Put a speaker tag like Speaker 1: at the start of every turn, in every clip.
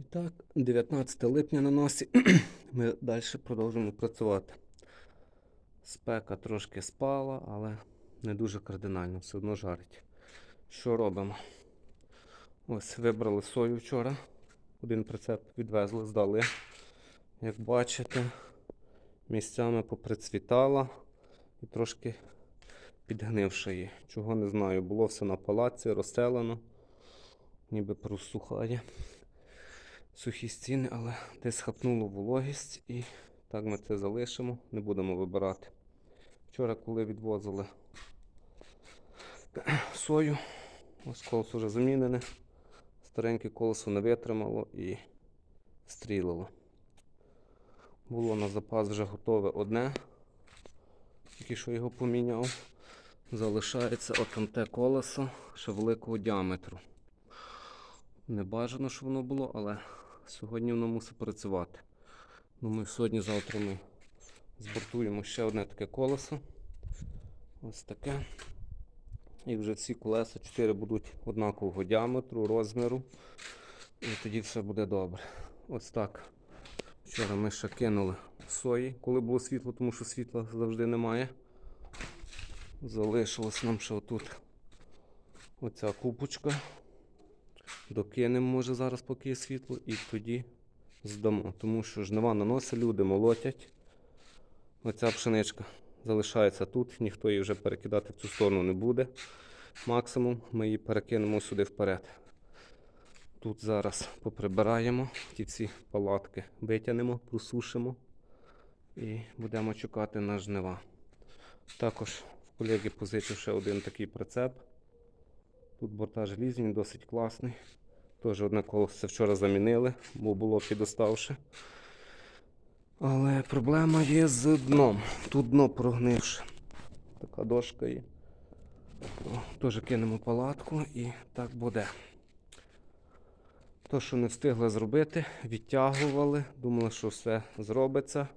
Speaker 1: І так, 19 липня на носі. Ми далі продовжуємо працювати. Спека трошки спала, але не дуже кардинально, все одно жарить. Що робимо? Ось вибрали сою вчора. Один прицеп відвезли, здали. Як бачите, місцями поприцвітала і трошки підгнивша її. Чого не знаю, було все на палаці, розселено, ніби просухає сухі стіни, але десь хапнуло вологість і так ми це залишимо, не будемо вибирати. Вчора, коли відвозили сою, ось колесо вже замінене, стареньке колесо не витримало і стрілило. Було на запас вже готове одне, тільки що його поміняв. Залишається отам те колесо ще великого діаметру. Не бажано, щоб воно було, але сьогодні воно мусить працювати. Думаю, сьогодні-завтра ми збортуємо ще одне таке колесо. Ось таке. І вже всі колеса 4 будуть однакового діаметру, розміру. І тоді все буде добре. Ось так. Вчора ми ще кинули сої, коли було світло, тому що світла завжди немає. Залишилось нам ще отут оця купочка. Докинемо, може, зараз, поки є світло, і тоді здамо. Тому що жнива на носи, люди молотять. Оця пшеничка залишається тут, ніхто її вже перекидати в цю сторону не буде. Максимум ми її перекинемо сюди вперед. Тут зараз поприбираємо ті всі палатки, витягнемо, просушимо і будемо чекати на жнива. Також в колеги позичив ще один такий прицеп. Тут борта желізні, досить класний. Теж одне колесо вчора замінили, бо було підоставши. Але проблема є з дном. Тут дно прогнивше. Така дошка є. Теж кинемо палатку і так буде. То, що не встигли зробити, відтягували, думали, що все зробиться,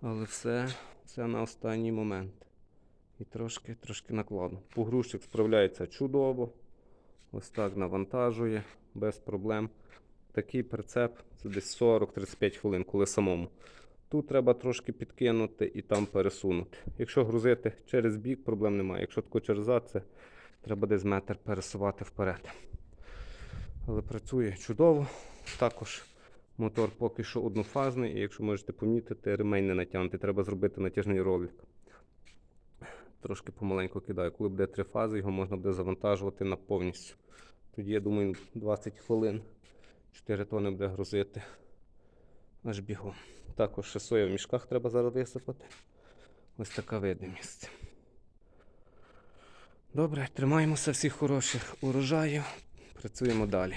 Speaker 1: але все, все на останній момент. І трошки, трошки накладно. Погрузчик справляється чудово. Ось так навантажує без проблем. Такий прицеп це десь 40-35 хвилин, коли самому. Тут треба трошки підкинути і там пересунути. Якщо грузити через бік, проблем немає. Якщо тако через зад, це треба десь метр пересувати вперед. Але працює чудово. Також мотор поки що однофазний, і якщо можете помітити, ремень не натягнутий. Треба зробити натяжний ролик. Трошки помаленьку кидаю. Коли буде три фази, його можна буде завантажувати на повністю. Тоді, я думаю, 20 хвилин 4 тони буде грузити аж бігом. Також ще соя в мішках треба зараз висипати. Ось така видимість. Добре, тримаємося всіх хороших урожаїв. Працюємо далі.